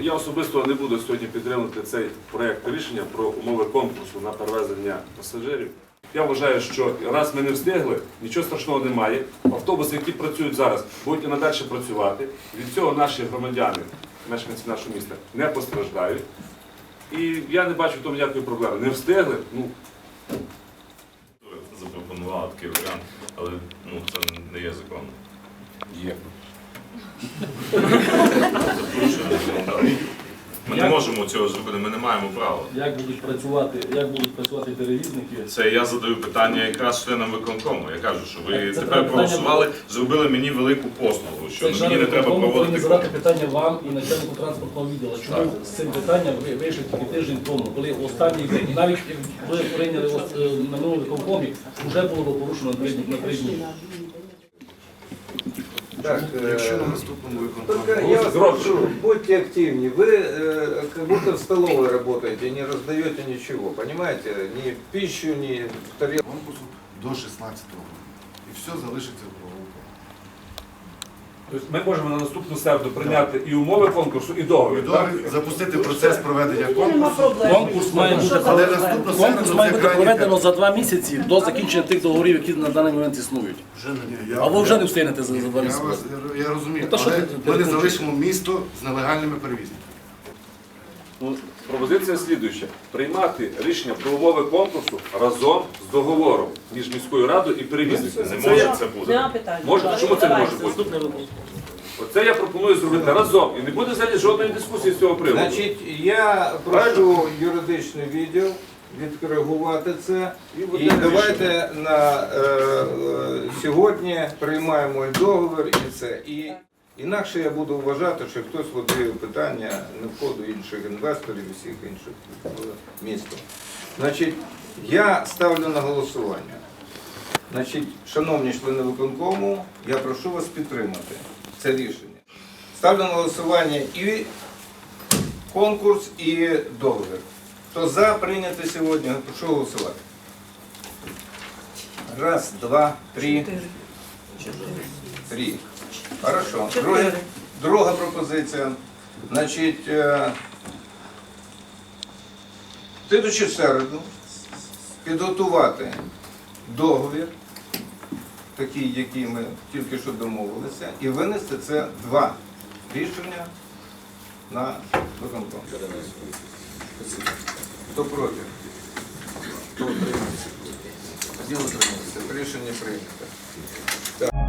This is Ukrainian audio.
я особисто не буду сьогодні підтримувати цей проект рішення про умови конкурсу на перевезення пасажирів. Я вважаю, що раз ми не встигли, нічого страшного немає. Автобуси, які працюють зараз, будуть і надалі працювати. Від цього наші громадяни, мешканці нашого міста, не постраждають. І я не бачу в тому ніякої проблеми. Не встигли, ну запропонувала такий варіант, але ну, це не є законом. є. Ми не можемо цього зробити, ми не маємо права. Як будуть працювати, як будуть працювати перевізники? Це я задаю питання якраз членам виконкому. Я кажу, що ви Це тепер проголосували, зробили мені велику послугу, що Це мені не треба проводити задати питання вам і начальнику транспортного відділу. Чому з цим питанням ви вийшли тільки тиждень тому, коли останній навіть як ви прийняли е, на минулому виконкомі, вже було порушено на три дні. Так, Якщо на э, наступному только виконкомі я вас Громче. прошу, будьте активнее. Вы э, как будто в столовой работаете, не раздаете ничего, понимаете? Ни пищу, ни тарелку. конкурсу до 16-го. І все залишиться в правовому Тобто ми можемо на наступну середу прийняти і умови конкурсу, і договір. так? Договір, запустити процес проведення конкурсу, Конкурс має бути але наступну конкурс має це бути крайній проведено термін. за два місяці до закінчення тих договорів, які на даний момент існують. Вже не- я- А ви вже не встигнете за, за два Я, місяці. вас, я розумію, Ну, то що але ти ми не залишимо місто з нелегальними перевізниками. Ну, пропозиція слідуюча. Приймати рішення про умови конкурсу разом з договором між міською радою і перевізником. Не може це бути. Нема питань. Може, чому це не може бути? Наступний. Оце я пропоную зробити разом. І не буде взагалі жодної дискусії з цього приводу. Значить, я прошу юридичний відділ відкоригувати це. І І давайте на е, е, сьогодні приймаємо і договір, і це. І інакше я буду вважати, що хтось лобіює питання не входу інших інвесторів і всіх інших в місто. Значить, я ставлю на голосування. Значить, шановні члени виконкому, я прошу вас підтримати це рішення. Ставлю на голосування і конкурс, і договір. Хто за прийняти сьогодні, прошу голосувати. Раз, два, три. Три. Хорошо. Друге, друга пропозиція. Значить, е, в слідучу середу підготувати договір, такий, який ми тільки що домовилися, і винести це два рішення на виконком. Хто проти? Хто утримався? Рішення прийнято.